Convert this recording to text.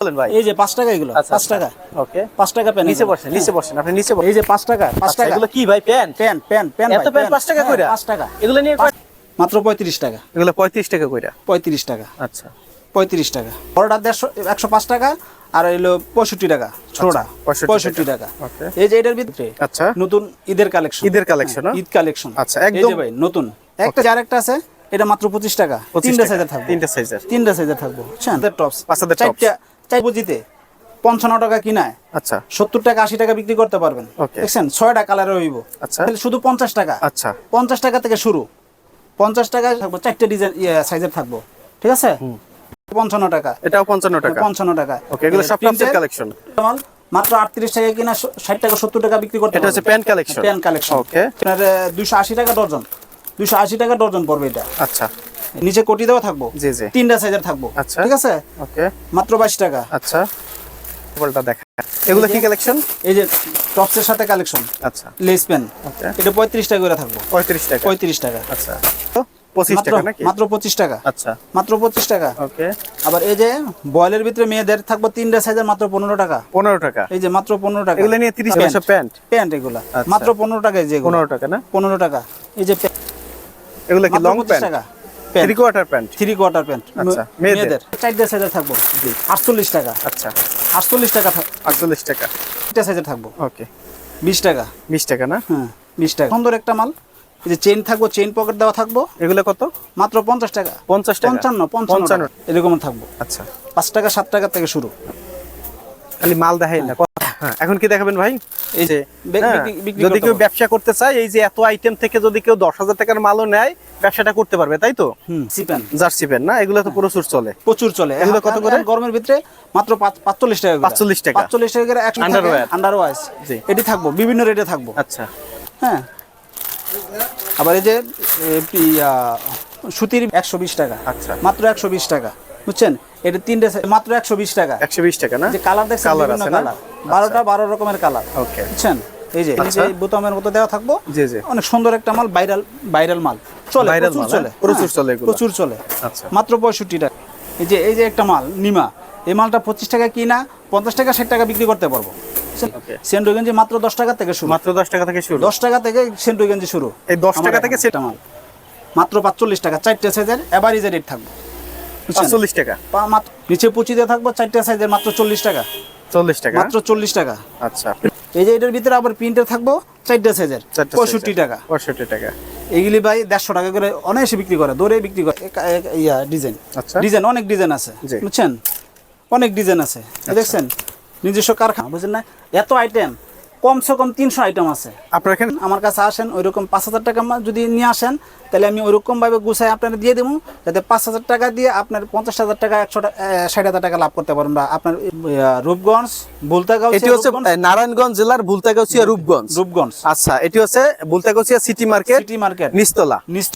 বলেন ভাই। এই যে পাঁচ টাকা এগুলো আচ্ছা, আচ্ছা। টাকা। ওকে পাঁচ টাকা পেন নিচে বসেন নিচে বসেন আপনি নিচে বসেন। এই যে পাঁচ টাকা পাঁচ আচ্ছা, টাকা। এগুলো কি ভাই প্যান্ট পেন পেন পেন এত প্যান্ট পাঁচ টাকা কইরা? পাঁচ টাকা। এগুলো নিয়ে মাত্র পঁয়ত্রিশ টাকা। এগুলো পঁয়ত্রিশ টাকা কইরা? পঁয়ত্রিশ টাকা। আচ্ছা। পঁয়ত্রিশ টাকা। বড়টা দেড়শো একশো পাঁচ টাকা আর হলো পঁয়ষট্টি টাকা ছোটটা। পঁয়ষট্টি পঁয়ষট্টি টাকা। টাকা এই যে এটার ভিতরে আচ্ছা। নতুন ঈদের কালেকশন ঈদের collection, হ্যাঁ? ঈদ কালেকশন আচ্ছা, একদম- ভাই নতুন। একটা যার একটা আছে এটা মাত্র পঁচিশ টাকা। 25 তিনটা সাইজের থাকবে। তিনটা size-এর। তিনটা সাইজের থাকব। বুঝছেন? টপস বাচ্চাদের tops। চার বুঝিতে পঞ্চান্ন টাকা কিনায়। আচ্ছা। সত্তর টাকা আশি টাকা বিক্রি করতে পারবেন। দেখছেন? ছয়টা কালারে হইব। আচ্ছা। শুধু পঞ্চাশ টাকা। আচ্ছা। পঞ্চাশ টাকা থেকে শুরু। পঞ্চাশ টাকা থাকব চারটে ডিজাইন সাইজের থাকব। ঠিক আছে? পঞ্চান্ন টাকা। এটাও পঞ্চান্ন টাকা। পঞ্চান্ন টাকা। ওকে এগুলো সব কালেকশন? মাত্র আটত্রিশ টাকা কিনা ষাট টাকা সত্তর টাকা বিক্রি করতে এটা হচ্ছে pant collection? Pant collection. Okay. আপনার দুশো আশি টাকা ডর্জন দুশো আশি টাকা ডর্জন পড়বে এটা। আচ্ছা। নিচে কোটি দেওয়া থাকব? জি জি। তিনটা সাইজের থাকব। আচ্ছা। ঠিক আছে? ওকে। মাত্র বাইশ টাকা। আচ্ছা। বলটা দেখা। এগুলো কি কালেকশন এই যে টপসের সাথে কালেকশন আচ্ছা। লেস পেন এটা পঁয়ত্রিশ টাকা করে থাকব। পঁয়ত্রিশ টাকা। পঁয়ত্রিশ টাকা। আচ্ছা। মাত্র টাকা পঁচিশ টাকা। আচ্ছা। মাত্র পঁচিশ টাকা। ওকে। আবার এই যে বয়েলের ভিতরে মেয়েদের থাকব তিনটা সাইজের মাত্র পনেরো টাকা। পনেরো টাকা। এই যে মাত্র পনেরো টাকা। এগুলো নিয়ে তিরিশ টাকা প্যান্ট? প্যান্ট এগুলা। আচ্ছা। মাত্র পনেরো টাকায় যে পনেরো টাকা না? পনেরো টাকা। এই যে এগুলো কি লং প্যান্ট টাকা। Three quarter pant three quarter pant আচ্ছা, মেয়েদের। চারটে সাইজের থাকব। আটচল্লিশ টাকা। আচ্ছা। আটচল্লিশ টাকা আটচল্লিশ টাকা। চারটে সাইজের থাকব। ওকে। বিশ টাকা। বিশ টাকা না? হ্যাঁ বিশ টাকা। সুন্দর একটা মাল। এই যে চেইন থাকব চেইন পকেট দেওয়া থাকব। এগুলো কত? মাত্র পঞ্চাশ টাকা। পঞ্চাশ টাকা। পঞ্চান্ন পঞ্চান্ন। এরকম থাকব। আচ্ছা। পাঁচ টাকা সাত টাকা থেকে শুরু। খালি মাল দেখাই না। এখন কি দেখাবেন ভাই? এই যে হ্যাঁ, যদি কেউ ব্যবসা করতে চায় এই যে এত আইটেম থেকে যদি কেউ দশ হাজার টাকার মালও নেয় ব্যবসাটা করতে পারবে তাই তো? সিপেন জার্সি প্যান্ট না? এগুলো তো প্রচুর চলে। প্রচুর চলে। এগুলো কত করে? গরমের ভিতরে মাত্র পাঁচচল্লিশ টাকা। 45 টাকা। পাঁচচল্লিশ টাকা করে একশো Underwear। এটি থাকব বিভিন্ন রেটে থাকব। আচ্ছা। হ্যাঁ। আবার এই যে সুতির একশো বিশ টাকা। আচ্ছা। মাত্র একশো বিশ টাকা বুঝছেন? এটা তিনটে মাত্র একশো বিশ টাকা। একশো বিশ টাকা না? যে কালার দেখছেন কালার আছে না? কালার বারোটা বারো রকমের কালার। ওকে বুঝছেন? এই যে আচ্ছা। নিচে বোতামের মতো দেওয়া থাকব। জি জি। অনেক সুন্দর একটা মাল ভাইরাল ভাইরাল মাল। চলে প্রচুর চলে। হ্যাঁ? প্রচুর চলে প্রচুর চলে। আচ্ছা। মাত্র পঁয়ষট্টি টাকা এই যে এই যে একটা মাল নিমা। এই মালটা পঁচিশ টাকা কিনা পঞ্চাশ টাকা ষাট টাকা বিক্রি করতে পারব। Okay. সেন্টু গেঞ্জি মাত্র দশ টাকা থেকে শুরু। মাত্র দশ টাকা থেকে শুরু। দশ টাকা থেকে সেন্টু গেঞ্জি শুরু। এই 10 টাকা থেকে একটা মাল। মাত্র পাঁচচল্লিশ টাকা চারটে সাইজের এভারেজের রেট থাকবে? পাঁচচল্লিশ টাকা। নিচে পুচিতে থাকব চারটে সাইজের মাত্র চল্লিশ টাকা। চল্লিশ টাকা? মাত্র চল্লিশ টাকা। আচ্ছা। এই যে এটার ভিতরে আবার প্রিন্টার থাকব চারটে সাইজের পঁয়ষট্টি। টাকা। পঁয়ষট্টি টাকা। এইগুলি ভাই দেড়শো টাকা করে অনায়াসে বিক্রি করে দৌড়ে বিক্রি করে। ইয়া ডিজাইন আচ্ছা। ডিজাইন অনেক ডিজাইন আছে। বুঝছেন? অনেক ডিজাইন আছে। দেখছেন? নিজস্ব কারখানা বুঝছেন না? এত আইটেম কমসে কম তিনশো আইটেম আছে। আপনার এখানে আমার কাছে আসেন ওইরকম পাঁচ হাজার টাকা যদি নিয়ে আসেন তাহলে আমি ওইরকম ভাবে গুছাই আপনার দিয়ে দেবো যাতে পাঁচ হাজার টাকা দিয়ে আপনার পঞ্চাশ হাজার টাকা একশো ষাট হাজার টাকা লাভ করতে পারেন বা আপনার রূপগঞ্জ বুলতাগাঁও এটি হচ্ছে নারায়ণগঞ্জ জেলার বুলতাগাছিয়া রূপগঞ্জ। রূপগঞ্জ। আচ্ছা এটি হচ্ছে Bultagachhia city market city market নিস্তলা। নিচ